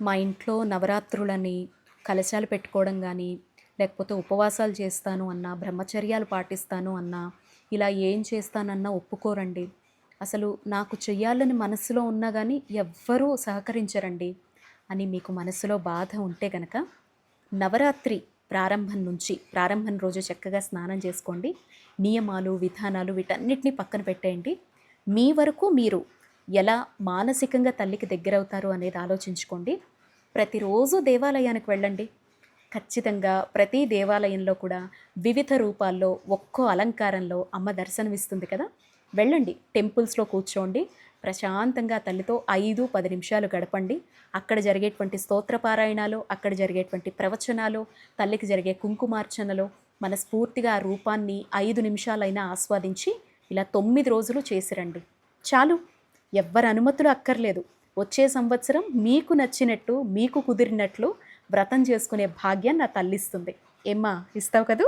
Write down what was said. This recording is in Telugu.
మా ఇంట్లో నవరాత్రులని కలశాలు పెట్టుకోవడం కానీ లేకపోతే ఉపవాసాలు చేస్తాను అన్నా బ్రహ్మచర్యాలు పాటిస్తాను అన్నా ఇలా ఏం చేస్తానన్నా ఒప్పుకోరండి. అసలు నాకు చెయ్యాలని మనసులో ఉన్నా కానీ ఎవ్వరూ సహకరించరండి అని మీకు మనసులో బాధ ఉంటే గనక నవరాత్రి ప్రారంభం నుంచి ప్రారంభం రోజు చక్కగా స్నానం చేసుకోండి. నియమాలు విధానాలు వీటన్నిటిని పక్కన పెట్టేయండి. మీ వరకు మీరు ఎలా మానసికంగా తల్లికి దగ్గరవుతారు అనేది ఆలోచించుకోండి. ప్రతిరోజు దేవాలయానికి వెళ్ళండి. ఖచ్చితంగా ప్రతి దేవాలయంలో కూడా వివిధ రూపాల్లో ఒక్కో అలంకారంలో అమ్మ దర్శనమిస్తుంది కదా. వెళ్ళండి టెంపుల్స్లో కూర్చోండి. ప్రశాంతంగా తల్లితో ఐదు పది నిమిషాలు గడపండి. అక్కడ జరిగేటువంటి స్తోత్రపారాయణాలు అక్కడ జరిగేటువంటి ప్రవచనాలు తల్లికి జరిగే కుంకుమార్చనలో మనస్ఫూర్తిగా ఆ రూపాన్ని ఐదు నిమిషాలైనా ఆస్వాదించి ఇలా తొమ్మిది రోజులు చేసిరండి. చాలు. ఎవ్వరి అనుమతులు అక్కర్లేదు. వచ్చే సంవత్సరం మీకు నచ్చినట్టు మీకు కుదిరినట్లు వ్రతం చేసుకునే భాగ్యం నా తల్లిస్తుంది. ఏమ్మా ఇస్తావు కదూ?